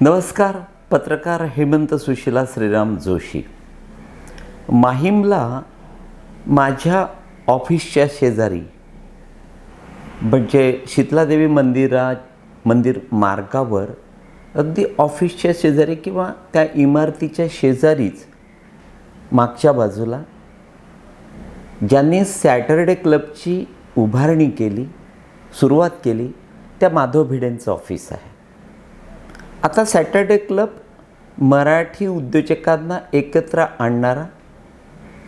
नमस्कार पत्रकार हेमंत सुशिला श्रीराम जोशी. माहीमला माझ्या ऑफिसच्या शेजारी म्हणजे शीतलादेवी मंदिरा मंदिर मार्गावर अगदी ऑफिसच्या शेजारी किंवा त्या इमारतीच्या शेजारीच मागच्या बाजूला ज्यांनी सॅटरडे क्लबची उभारणी केली सुरुवात केली त्या माधव भिडेंचं ऑफिस आहे. आता सॅटर्डे क्लब मराठी उद्योजकांना एकत्र आणणारा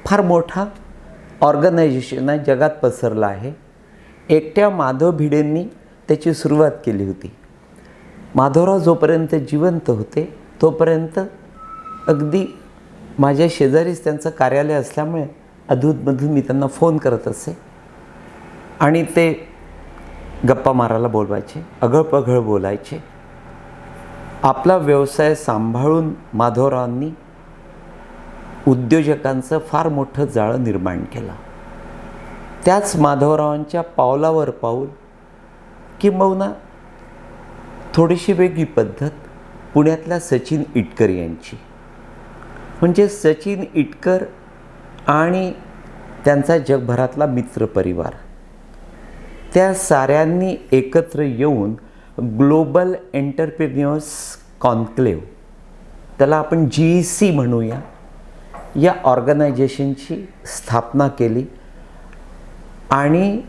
फार मोठा ऑर्गनायझेशन आहे जगात पसरला आहे. एकट्या माधव भिडेंनी त्याची सुरुवात केली होती. माधवराव जोपर्यंत जिवंत होते तोपर्यंत अगदी माझ्या शेजारीच त्यांचं कार्यालय असल्यामुळे अधूतमधून मी त्यांना फोन करत असे आणि ते गप्पा मारायला बोलवायचे अघळपघळ बोलायचे. आपला व्यवसाय सांभाळून माधवरावांनी उद्योजकांचं फार मोठं जाळं निर्माण केलं. त्याच माधवरावांच्या पावलावर पाऊल किंबहुना थोडीशी वेगळी पद्धत पुण्यातल्या सचिन इटकर यांची. म्हणजे सचिन इटकर आणि त्यांचा जगभरातला मित्रपरिवार त्या साऱ्यांनी एकत्र येऊन ग्लोबल एंटरप्रिन्युअर्स कॉन्क्लेव त्याला आपण जी ई सी म्हणूया. या ऑर्गनायझेशनची स्थापना केली. आणि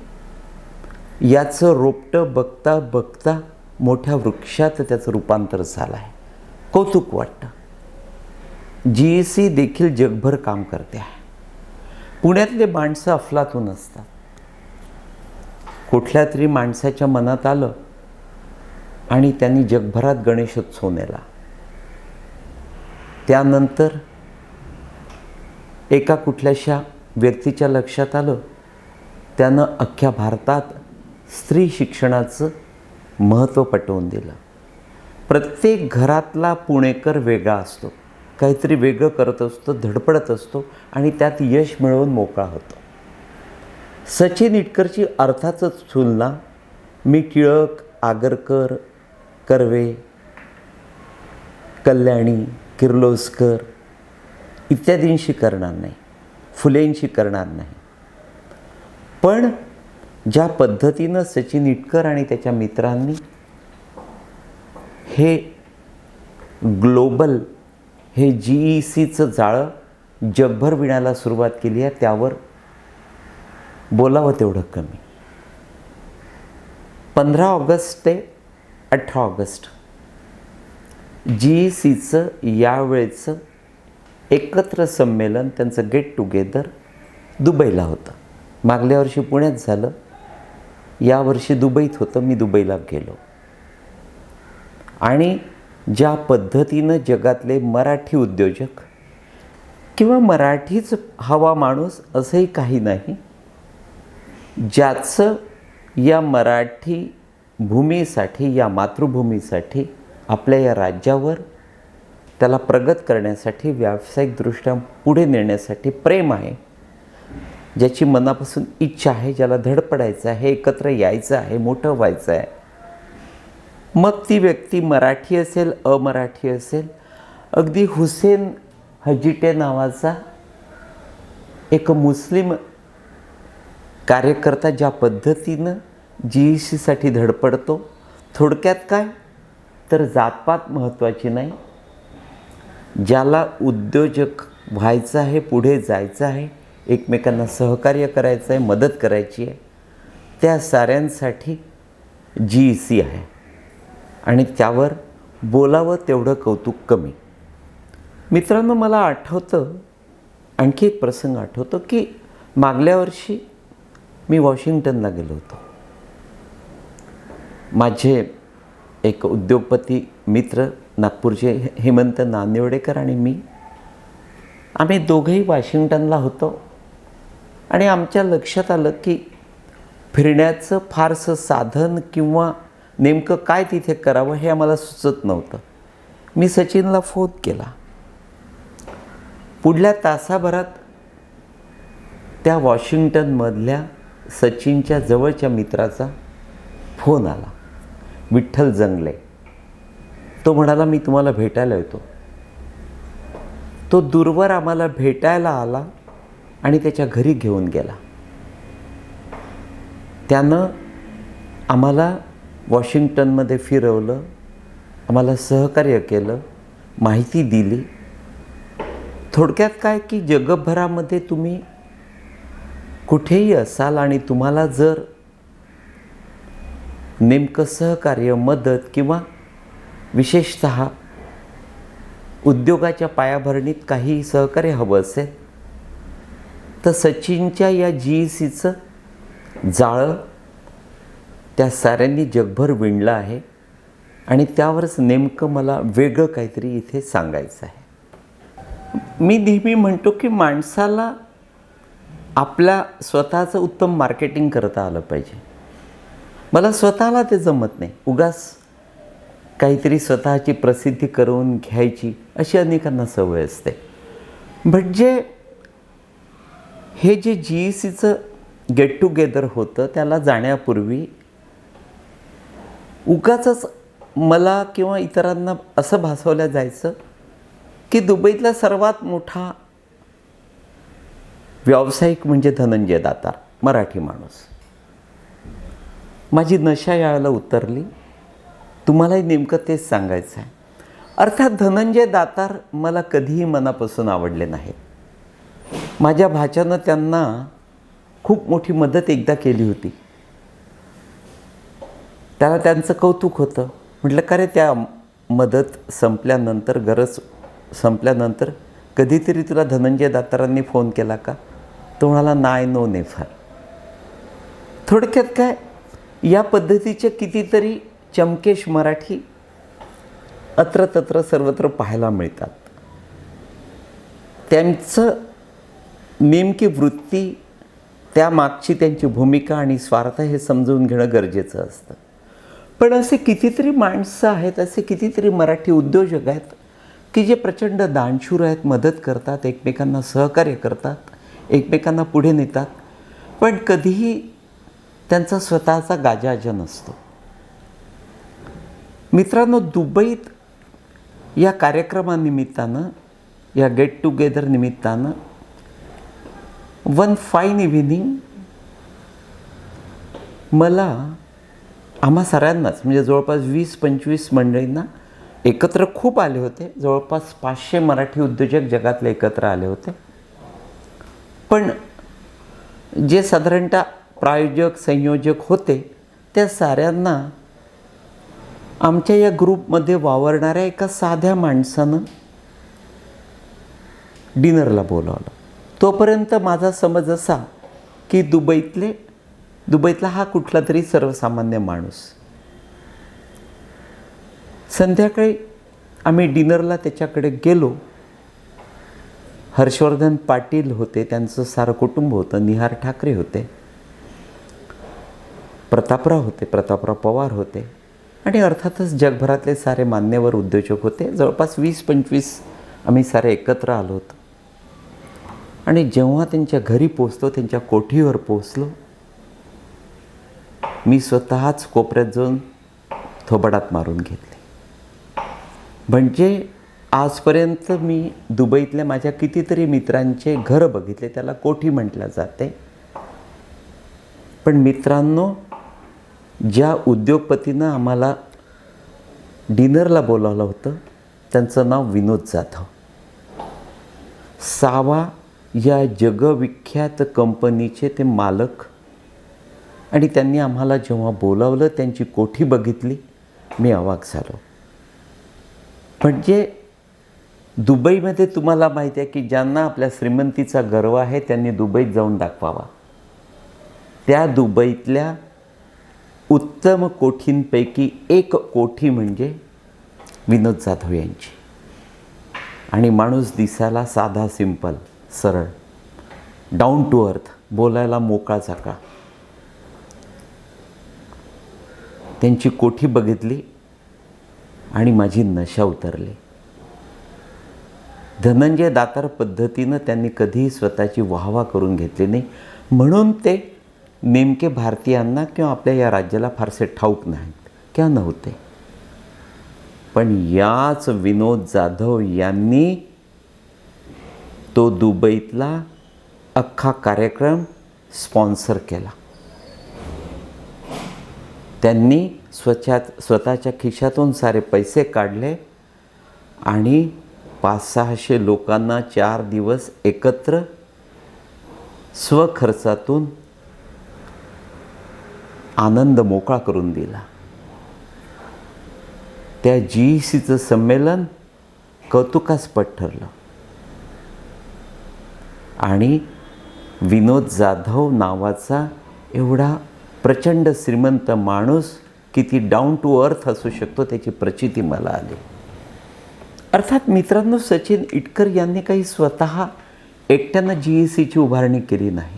याचं रोपटं बघता बघता मोठ्या वृक्षात त्याचं रूपांतर झालं आहे. कौतुक वाटतं. जी ई सी देखील जगभर काम करते आहे. पुण्यातले माणसं अफलातून असतात. कुठल्या तरी माणसाच्या मनात आलं आणि त्यांनी जगभरात गणेशोत्सव नेला त्यानंतर एका कुठल्याशा व्यक्तीच्या लक्षात आलं त्यानं अख्ख्या भारतात स्त्री शिक्षणाचं महत्त्व पटवून दिलं. प्रत्येक घरातला पुणेकर वेगळा असतो. काहीतरी वेगळं करत असतो धडपडत असतो आणि त्यात यश मिळवून मोकळा होतो. सचिन इटकरची अर्थातच तुलना मी टिळक आगरकर कर्वे कल्याणी किर्लोस्कर इत्यादींशी करणार नाही. फुलेंशी करणार नाही. पण ज्या पद्धतीनं सचिन इटकर आणि त्याच्या मित्रांनी हे ग्लोबल हे जी ई सीचं जाळं जगभर विणायला सुरुवात केली आहे त्यावर बोलावं तेवढं कमी. पंधरा ऑगस्ट ते अठरा ऑगस्ट. जी ई सीचं यावेळेचं एकत्र संमेलन त्यांचं गेट टुगेदर दुबईला होतं. मागल्या वर्षी पुण्यात झालं. यावर्षी दुबईत होतं मी दुबईला गेलो. आणि ज्या पद्धतीनं जगातले मराठी उद्योजक किंवा मराठीच हवा माणूस असंही काही नाही ज्याचं या मराठी भूमीसाठी या मातृभूमीसाठी आपल्या या राज्यावर त्याला प्रगत करण्यासाठी व्यावसायिकदृष्ट्या पुढे नेण्यासाठी प्रेम आहे. ज्याची मनापासून इच्छा आहे ज्याला धडपडायचं आहे एकत्र यायचं आहे मोठं व्हायचं आहे. मग ती व्यक्ती मराठी असेल अमराठी असेल अगदी हुसेन हजिटे नावाचा एक मुस्लिम कार्यकर्ता ज्या पद्धतीनं जी ई सीसाठी धडपडतो. थोडक्यात काय? तर जातपात महत्त्वाची नाही. ज्याला उद्योजक व्हायचं आहे पुढे जायचं आहे एकमेकांना सहकार्य करायचं आहे मदत करायची आहे त्या साऱ्यांसाठी जी ई सी आहे. आणि त्यावर बोलावं तेवढं कौतुक कमी. मित्रांनो मला आठवतं आणखी एक प्रसंग आठवतो की मागल्या वर्षी मी वॉशिंग्टनला गेलो होतो. माझे एक उद्योगपती मित्र नागपूरचे हेमंत नांदेवडेकर आणि मी आम्ही दोघंही वॉशिंग्टनला होतो. आणि आमच्या लक्षात आलं की फिरण्याचं फारसं साधन किंवा नेमकं काय तिथे करावं हे आम्हाला सुचत नव्हतं. मी सचिनला फोन केला. पुढल्या तासाभरात त्या वॉशिंग्टनमधल्या सचिनच्या जवळच्या मित्राचा फोन आला. विठ्ठल जंगले. तो म्हणाला मी तुम्हाला भेटायला येतो. तो दूरवर आम्हाला भेटायला आला आणि त्याच्या घरी घेऊन गेला. त्यानं आम्हाला वॉशिंग्टनमध्ये फिरवलं आम्हाला सहकार्य केलं माहिती दिली. थोडक्यात काय की जगभरामध्ये तुम्ही कुठेही असाल आणि तुम्हाला जर नेमकं सहकार्य मदत किंवा विशेषत उद्योगाच्या पायाभरणीत काही सहकार्य हवं असेल तर सचिनच्या या जी ई सीचं जाळं त्या साऱ्यांनी जगभर विणलं आहे आणि त्यावरच नेमकं मला वेगळं काहीतरी इथे सांगायचं आहे. मी नेहमी म्हणतो की माणसाला आपल्या स्वतःचं उत्तम मार्केटिंग करता आलं पाहिजे. मला स्वतःला ते जमत नाही. उगाच काहीतरी स्वतःची प्रसिद्धी करून घ्यायची अशी अनेकांना सवय असते. म्हणजे हे जे जी ई सीचं गेट टुगेदर होतं त्याला जाण्यापूर्वी उगाच मला किंवा इतरांना असं भासवलं जायचं की दुबईतला सर्वात मोठा व्यावसायिक म्हणजे धनंजय दातार मराठी माणूस. माझी नशा यायला उतरली. तुम्हालाही नेमकं तेच सांगायचं आहे. अर्थात धनंजय दातार मला कधीही मनापासून आवडले नाहीत. माझ्या भाच्यानं त्यांना खूप मोठी मदत एकदा केली होती. त्याला त्यांचं कौतुक होतं. म्हटलं का रे त्या मदत संपल्यानंतर गरज संपल्यानंतर कधीतरी तुला धनंजय दातारांनी फोन केला का? तो म्हणाला नाय नो नेफार. थोडक्यात काय या पद्धतीचे कितीतरी चमकेश मराठी अत्र तत्र सर्वत्र पाहायला मिळतात. त्यांचं नेमकी वृत्ती त्यामागची त्यांची भूमिका आणि स्वार्थ हे समजून घेणं गरजेचं असतं. पण असे कितीतरी माणसं आहेत असे कितीतरी मराठी उद्योजक आहेत की जे प्रचंड दानशूर आहेत मदत करतात एकमेकांना सहकार्य करतात एकमेकांना पुढे नेतात. पण कधीही त्यांचा स्वतःचा गाजाजन असतो. मित्रांनो दुबईत या कार्यक्रमानिमित्तानं या गेट टुगेदर निमित्तानं वन फाईन इव्हिनिंग मला आम्हा सगळ्यांनाच म्हणजे जवळपास वीस पंचवीस मंडळींना एकत्र खूप आले होते. जवळपास पाचशे मराठी उद्योजक जगातले एकत्र आले होते. पण जे साधारणतः प्रायोजक संयोजक होते. त्या साऱ्यांना आमच्या या ग्रुपमध्ये वावरणाऱ्या एका साध्या माणसानं डिनरला बोलावलं. तोपर्यंत माझा समज असा की दुबईतले दुबईतला हा कुठला तरी सर्वसामान्य माणूस. संध्याकाळी आम्ही डिनरला त्याच्याकडे गेलो. हर्षवर्धन पाटील होते त्यांचं सारं कुटुंब होतं निहार ठाकरे होते. प्रतापराव होते प्रतापराव पवार होते. आणि अर्थातच जगभरातले सारे मान्यवर उद्योजक होते. जवळपास वीस पंचवीस आम्ही सारे एकत्र आलो होतो. आणि जेव्हा त्यांच्या घरी पोचलो त्यांच्या कोठीवर पोचलो मी स्वतःच कोपऱ्यात जाऊन थोबडात मारून घेतले. म्हणजे आजपर्यंत मी दुबईतल्या माझ्या कितीतरी मित्रांचे घर बघितले त्याला कोठी म्हटलं जाते. पण मित्रांनो ज्या उद्योगपतीनं आम्हाला डिनरला बोलावलं होतं त्यांचं नाव विनोद जाधव. सावा या जगविख्यात कंपनीचे ते मालक आणि त्यांनी आम्हाला जेव्हा बोलावलं त्यांची कोठी बघितली मी अवाक झालो. म्हणजे दुबईमध्ये तुम्हाला माहिती आहे की ज्यांना आपल्या श्रीमंतीचा गर्व आहे त्यांनी दुबईत जाऊन दाखवावा. त्या दुबईतल्या उत्तम कोठींपैकी एक कोठी म्हणजे विनोद जाधव यांची. आणि माणूस दिसायला साधा सिंपल सरळ. डाऊन टू अर्थ बोलायला मोकळा चाका. त्यांची कोठी बघितली आणि माझी नशा उतरली. धनंजय दातार पद्धतीनं त्यांनी कधीही स्वतःची वाहवा करून घेतली नाही. म्हणून ते नेमके भारतीयांना किंवा आपल्या या राज्याला फारसे ठाऊक नाहीत. किंवा नव्हते पण याच विनोद जाधव यांनी तो दुबईतला अख्खा कार्यक्रम स्पॉन्सर केला. त्यांनी स्वच्छात स्वतःच्या खिशातून सारे पैसे काढले आणि पाच सहाशे लोकांना चार दिवस एकत्र स्वखर्चातून आनंद मोकळा करून दिला. त्या जी ई सीचं संमेलन कौतुकास्पद ठरलं. आणि विनोद जाधव नावाचा एवढा प्रचंड श्रीमंत माणूस किती डाऊन टू अर्थ असू शकतो त्याची प्रचिती मला आली. अर्थात मित्रांनो सचिन इटकर यांनी काही स्वतः एकट्यानं जी ई सीची उभारणी केली नाही.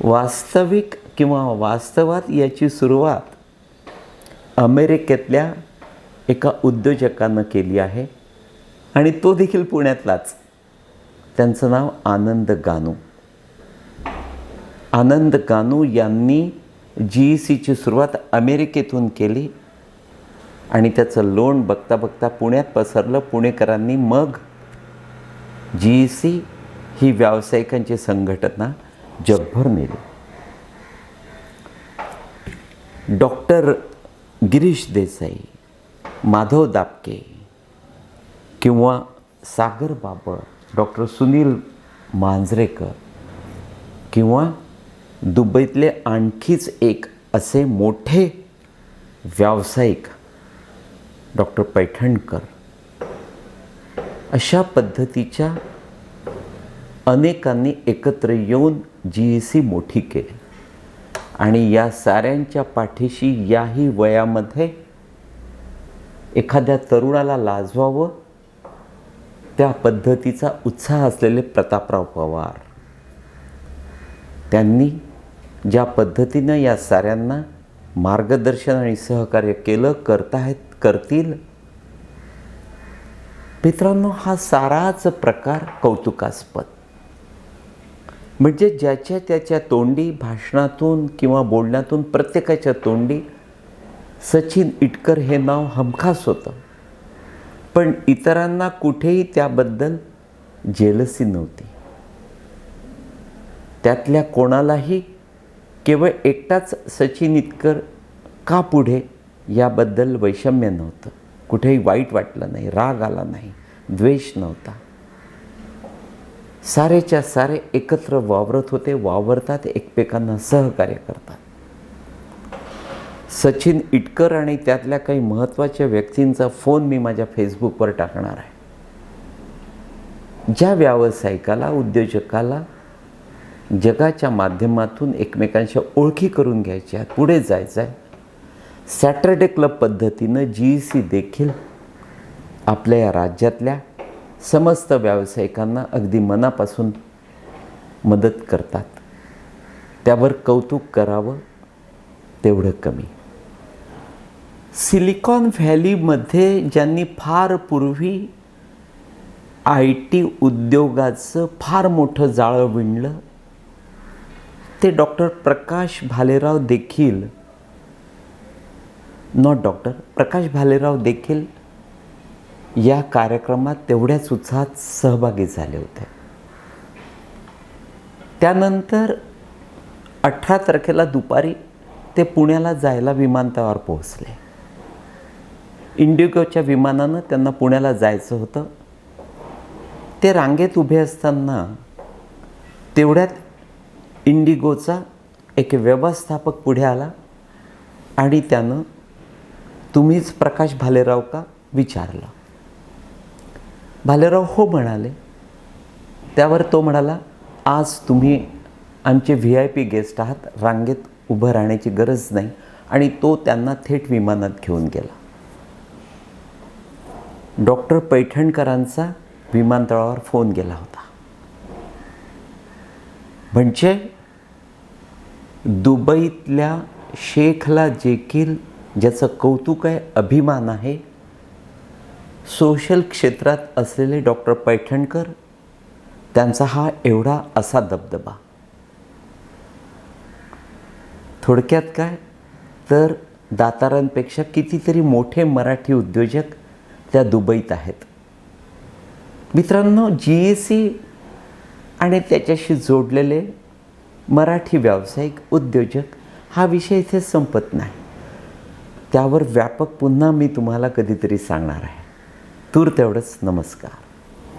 वास्तविक किंवा वास्तवात याची सुरुवात अमेरिकेतल्या एका उद्योजकानं केली आहे. आणि तो देखील पुण्यातलाच. त्यांचं नाव आनंद गानू. आनंद गानू यांनी जी ई सीची सुरुवात अमेरिकेतून केली. आणि त्याचं लोण बघता बघता पुण्यात पसरलं. पुणेकरांनी मग जी ई सी ही व्यावसायिकांची संघटना जगभर नेली. डॉक्टर गिरीश देसाई माधव दापके किंवा सागर बाबळ डॉक्टर सुनील मांजरेकर किंवा दुबईतले आणखीच एक असे मोठे व्यावसायिक डॉक्टर पैठणकर अशा पद्धतीच्या अनेकांनी एकत्र येऊन जी ई सी मोठी केली. आणि या साऱ्यांच्या पाठीशी याही वयामध्ये एखाद्या तरुणाला लाजवावं त्या पद्धतीचा उत्साह असलेले प्रतापराव पवार. त्यांनी ज्या पद्धतीनं या साऱ्यांना मार्गदर्शन आणि सहकार्य केलं करताहेत करतील मित्रांनो हा साराच प्रकार कौतुकास्पद. म्हणजे ज्याच्या त्याच्या तोंडी भाषणातून किंवा बोलण्यातून प्रत्येकाच्या तोंडी सचिन इटकर हे नाव हमखास होतं. पण इतरांना कुठेही त्याबद्दल जेलसी नव्हती. त्यातल्या कोणालाही केवळ एकटाच सचिन इतकर का पुढे याबद्दल वैषम्य नव्हतं. कुठेही वाईट वाटलं नाही राग आला नाही द्वेष नव्हता. सारेच्या सारे एकत्र वावरत होते वावरतात एकमेकांना सहकार्य करतात. सचिन इटकर आणि त्यातल्या काही महत्त्वाच्या व्यक्तींचा फोन मी माझ्या फेसबुकवर टाकणार आहे. ज्या व्यावसायिकाला उद्योजकाला जगाच्या माध्यमातून एकमेकांच्या ओळखी करून घ्यायच्या पुढे जायचं आहे सॅटरडे क्लब पद्धतीनं जी ई सी देखील आपल्या या राज्यातल्या समस्त व्यावसायिकांना अगदी मनापासून मदत करतात. त्यावर कौतुक करावं तेवढं कमी. सिलिकॉन व्हॅलीमध्ये ज्यांनी फार पूर्वी आय टी उद्योगाचं फार मोठं जाळं विणलं ते डॉक्टर प्रकाश भालेराव देखील नॉट डॉक्टर प्रकाश भालेराव देखील या कार्यक्रमात तेवढ्याच उत्साहात सहभागी झाले होते. त्यानंतर अठरा तारखेला दुपारी ते पुण्याला जायला विमानतळावर पोहोचले. इंडिगोच्या विमानानं त्यांना पुण्याला जायचं होतं. ते रांगेत उभे असताना तेवढ्यात इंडिगोचा एक व्यवस्थापक पुढे आला आणि त्यानं तुम्हीच प्रकाश भालेराव का? विचारलं. भालेराव हो म्हणाले. त्यावर तो म्हणाला आज तुम्ही आमचे व्ही आय पी गेस्ट आहात रांगेत उभं राहण्याची गरज नाही. आणि तो त्यांना थेट विमानात घेऊन गेला. डॉक्टर पैठणकरांचा विमानतळावर फोन गेला होता. म्हणजे दुबईतल्या शेखला जेकील ज्याचं कौतुक आहे अभिमान आहे सोशल क्षेत्रात असलेले डॉक्टर पैठणकर त्यांचा हा एवढा असा दबदबा. थोडक्यात काय? तर दातारांपेक्षा कितीतरी मोठे मराठी उद्योजक त्या दुबईत आहेत. मित्रांनो जी ए सी आणि त्याच्याशी जोडलेले मराठी व्यावसायिक उद्योजक हा विषय इथे संपत नाही. त्यावर व्यापक पुन्हा मी तुम्हाला कधीतरी सांगणार आहे. तूर तेवढंच नमस्कार